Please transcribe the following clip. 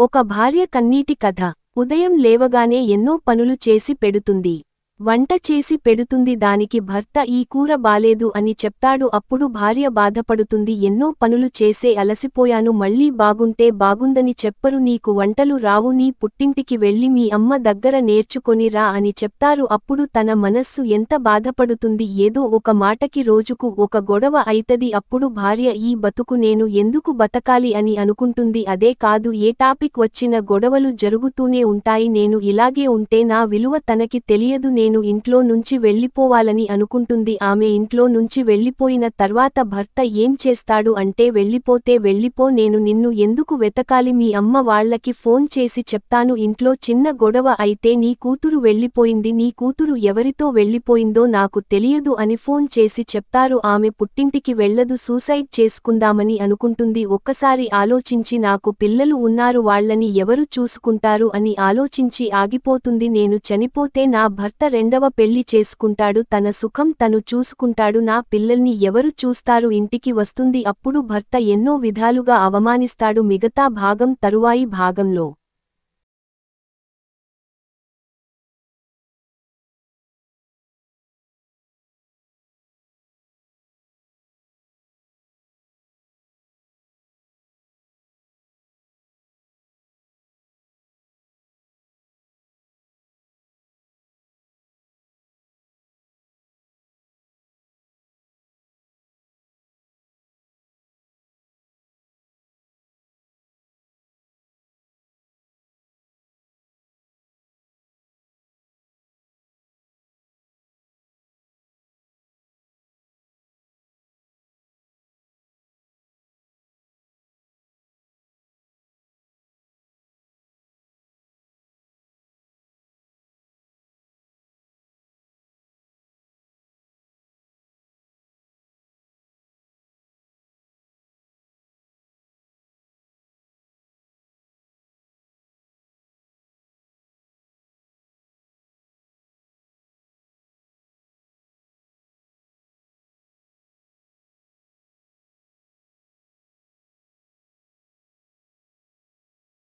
ఒక భార్య కన్నీటి కథ. ఉదయం లేవగానే ఎన్నో పనులు చేసి పెడుతుంది. వంట చేసి పెడుతుంది దానికి భర్త ఈ కూర బాలేదు అని చెప్తాడు అప్పుడు భార్య బాధపడుతుంది ఎన్నో పనులు చేసే అలసిపోయాను మళ్ళీ బాగుంటే బాగుందని చెప్పరు నీకు వంటలు రావు నీ పుట్టింటికి వెళ్ళి మీ అమ్మ దగ్గర నేర్చుకొని రా అని చెప్తారు అప్పుడు తన మనస్సు ఎంత బాధపడుతుంది ఏదో ఒక మాటకి రోజుకు ఒక గొడవ అయితది అప్పుడు భార్య ఈ బతుకు నేను ఎందుకు బతకాలి అని అనుకుంటుంది అదే కాదు ఏ టాపిక్ వచ్చిన గొడవలు జరుగుతూనే ఉంటాయి నేను ఇలాగే ఉంటే నా విలువ తనకి తెలియదు నేను ఇంట్లో నుంచి వెళ్ళిపోవాలని అనుకుంటుంది. ఆమె ఇంట్లో నుంచి వెళ్ళిపోయిన తర్వాత భర్త ఏం చేస్తాడు అంటే వెళ్ళిపోతే వెళ్ళిపో నేను నిన్ను ఎందుకు వెతకాలి? మీ అమ్మ వాళ్ళకి ఫోన్ చేసి చెప్తాను. ఇంట్లో చిన్న గొడవ అయితే నీ కూతురు వెళ్ళిపోయింది. నీ కూతురు ఎవరితో వెళ్ళిపోయిందో నాకు తెలియదు అని ఫోన్ చేసి చెప్తారు. ఆమె పుట్టింటికి వెళ్ళదు. సూసైడ్ చేసుకుందామని అనుకుంటుంది. ఒక్కసారి ఆలోచించి నాకు పిల్లలు ఉన్నారు వాళ్ళని ఎవరు చూసుకుంటారు అని ఆలోచించి ఆగిపోతుంది. నేను చనిపోతే నా భర్త రెండవ పెళ్ళి చేసుకుంటాడు తన సుఖం తను చూసుకుంటాడు నా పిల్లల్ని ఎవరు చూస్తారు ఇంటికి వస్తుంది అప్పుడు భర్త ఎన్నో విధాలుగా అవమానిస్తాడు మిగతా భాగం తరువాయి భాగంలో.